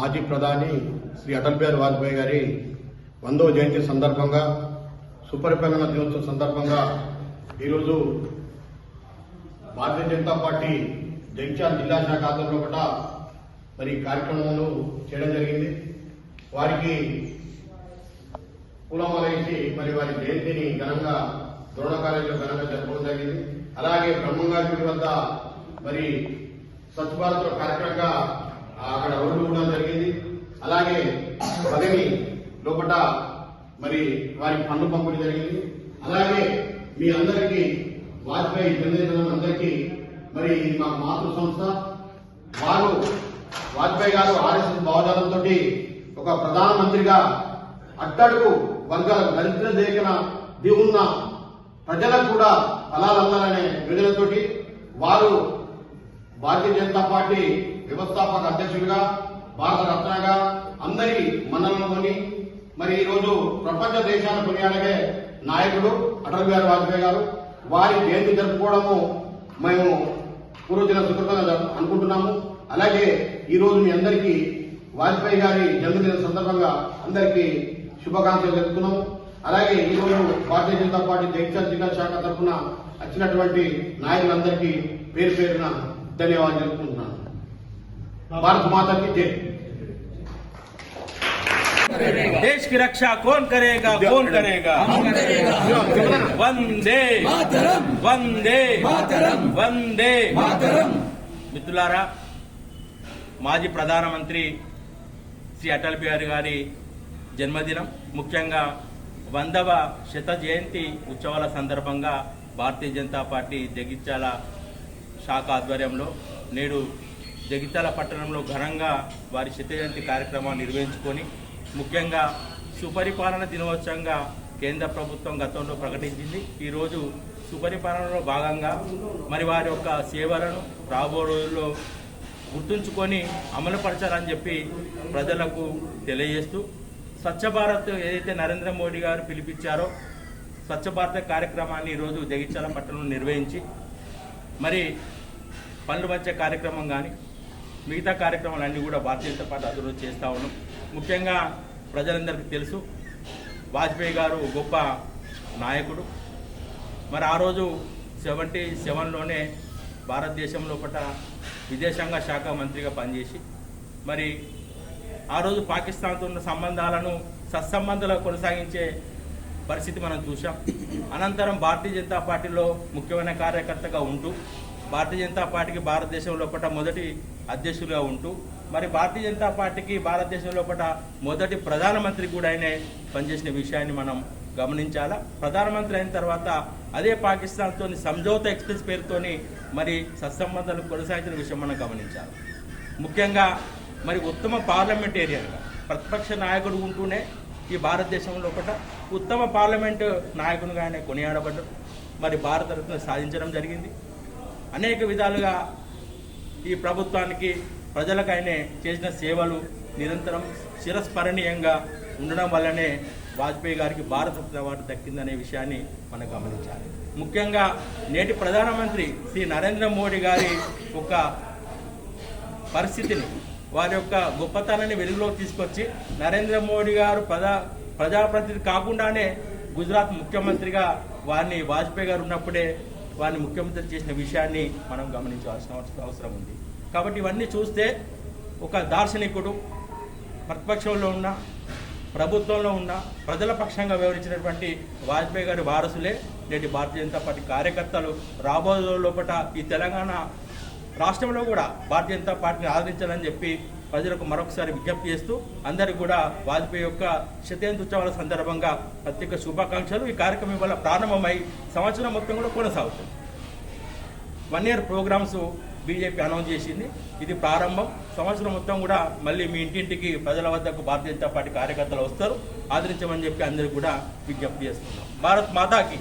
మాజీ ప్రధాని శ్రీ అటల్ బిహారీ వాజ్పేయి గారి వందవ జయంతి సందర్భంగా సుపరిపాలన దినోత్సవం సందర్భంగా ఈరోజు భారతీయ జనతా పార్టీ జగిత్యాల జిల్లా శాఖ ఆధ్వర్యంలో కూడా మరి కార్యక్రమాలు చేయడం జరిగింది. వారికి పూలమాలయించి మరి వారి జయంతిని ఘనంగా ద్రోణ కాలేజీలో ఘనంగా జరపడం జరిగింది. అలాగే బ్రహ్మంగారి గుడి వద్ద మరి స్వచ్ఛ భారత్ కార్యక్రమంగా అక్కడ రోడ్లు కూడా జరిగింది? అలాగే పదవి లోపల మరి వారి పన్ను పంపిణీ జరిగింది. అలాగే మీ అందరికీ వాజ్పేయి జనరేషన్ అందరికీ మరి ఇది మా మాతృ సంస్థ వారు వాజ్పేయి గారు ఆర్ఎస్ఎస్ భావజాలంతో ఒక ప్రధానమంత్రిగా అట్టడుగు వర్గాల దరిద్ర దేశన ఉన్న ప్రజలకు కూడా ఫలాలు అందాలనే యోజనతోటి వారు భారతీయ జనతా పార్టీ వ్యవస్థాపక అధ్యక్షుడిగా భారత రత్నగా అందరి మన్ననలోని మరి ఈరోజు ప్రపంచ దేశాల కొనియాడగే నాయకుడు అటల్ బిహారీ వాజ్పేయి గారు. వారి జయంతి జరుపుకోవడము మేము పూర్వజన సుకృతంగా జరుపు- అనుకుంటున్నాము. అలాగే ఈ మీ అందరికీ వాజ్పేయి గారి జన్మదిన సందర్భంగా అందరికీ శుభాకాంక్షలు తెలుపుతున్నాము అలాగే ఈ రోజు భారతీయ జనతా పార్టీ జగిత్యాల జిల్లా శాఖ తరఫున వచ్చినటువంటి నాయకులందరికీ పేరు పేరున ధన్యవాదాలు తెలుపుకుంటున్నాను. భారత మాతకి జై देश की रक्षा कौन करेगा कौन करेगा వందే వందే వందే మిత్రులారా మాజీ ప్రధానమంత్రి శ్రీ అటల్ బిహారీ గారి జన్మదినం ముఖ్యంగా వందవ శత జయంతి ఉత్సవాల సందర్భంగా భారతీయ జనతా పార్టీ జగిత్యాల శాఖ ఆధ్వర్యంలో నేడు జగిత్యాల పట్టణంలో ఘనంగా వారి శతజయంతి కార్యక్రమాన్ని నిర్వహించుకొని ముఖ్యంగా సుపరిపాలన దినోత్సవంగా కేంద్ర ప్రభుత్వం గతంలో ప్రకటించింది. ఈరోజు సుపరిపాలనలో భాగంగా మరి వారి యొక్క సేవలను రాబో రోజుల్లో గుర్తుంచుకొని అమలుపరచాలని చెప్పి ప్రజలకు తెలియజేస్తూ స్వచ్ఛ భారత్ ఏదైతే నరేంద్ర మోడీ గారు పిలిపించారో స్వచ్ఛ భారత కార్యక్రమాన్ని ఈరోజు జగిత్యాల పట్టణంలో నిర్వహించి మరి పనులు వచ్చే కార్యక్రమం కానీ మిగతా కార్యక్రమాలన్నీ కూడా భారతీయ జనతా పార్టీ అభివృద్ధి చేస్తూ ఉన్నాం. ముఖ్యంగా ప్రజలందరికీ తెలుసు వాజ్పేయి గారు గొప్ప నాయకుడు. మరి ఆ రోజు సెవెంటీ సెవెన్లోనే భారతదేశం లోపల విదేశాంగ శాఖ మంత్రిగా పనిచేసి మరి ఆ రోజు పాకిస్తాన్తో ఉన్న సంబంధాలను సత్సంబంధాలు కొనసాగించే పరిస్థితి మనం చూసాం అనంతరం భారతీయ జనతా పార్టీలో ముఖ్యమైన కార్యకర్తగా ఉంటూ భారతీయ జనతా పార్టీకి భారతదేశం లోపల మొదటి అధ్యక్షులుగా ఉంటూ మరి భారతీయ జనతా పార్టీకి భారతదేశం లోపల మొదటి ప్రధానమంత్రి కూడా ఆయనే పనిచేసిన విషయాన్ని మనం గమనించాలా? ప్రధానమంత్రి అయిన తర్వాత అదే పాకిస్తాన్తో సంజోత ఎక్స్ప్రెస్ పేరుతోని మరి సత్సంబంధాలు కొనసాగించిన విషయం మనం గమనించాలి. ముఖ్యంగా మరి ఉత్తమ పార్లమెంటేరియన్గా ప్రతిపక్ష నాయకుడు ఉంటూనే ఈ భారతదేశం లోపల ఉత్తమ పార్లమెంటు నాయకునిగా ఆయన కొనియాడబడ్డం మరి భారతరత్న సాధించడం జరిగింది. అనేక విధాలుగా ఈ ప్రభుత్వానికి ప్రజలకైనే చేసిన సేవలు నిరంతరం చిరస్మరణీయంగా ఉండడం వల్లనే వాజ్పేయి గారికి భారతరత్న అవార్డు దక్కిందనే విషయాన్ని మనం గమనించాలి. ముఖ్యంగా నేటి ప్రధానమంత్రి శ్రీ నరేంద్ర మోడీ గారి ఒక పరిస్థితిని వారి యొక్క గొప్పతనాన్ని వెలుగులోకి తీసుకొచ్చి నరేంద్ర మోడీ గారు ప్రజా ప్రజాప్రతినిధి కాకుండానే గుజరాత్ ముఖ్యమంత్రిగా వారిని వాజ్పేయి గారు ఉన్నప్పుడే వారిని ముఖ్యమంత్రి చేసిన విషయాన్ని మనం గమనించాల్సిన అవసరం ఉంది. కాబట్టి ఇవన్నీ చూస్తే ఒక దార్శనికుడు ప్రతిపక్షంలో ఉన్న ప్రభుత్వంలో ఉన్న ప్రజల పక్షంగా వివరించినటువంటి వాజ్పేయి గారి వారసులే నేటి భారతీయ జనతా పార్టీ కార్యకర్తలు. రాబోయే లోపల ఈ తెలంగాణ రాష్ట్రంలో కూడా భారతీయ జనతా పార్టీని ఆదరించాలని చెప్పి ప్రజలకు మరొకసారి విజ్ఞప్తి చేస్తూ అందరికీ కూడా వాజ్పేయి యొక్క శతజయంతి ఉత్సవాల సందర్భంగా ప్రత్యేక శుభాకాంక్షలు. ఈ కార్యక్రమం వల్ల ప్రారంభమై సంవత్సరం మొత్తం కూడా కొనసాగుతుంది. One year programs BJP announce చేసింది. ఇది ప్రారంభం. సంవత్సరం మొత్తం కూడా మళ్ళీ మీ ఇంటింటికి ప్రజల వద్దకు భారతీయ జనతా పార్టీ కార్యకర్తలు వస్తారు. ఆదరించమని చెప్పి అందరికీ కూడా విజ్ఞప్తి చేస్తున్నాం. భారత్ మాతాకి.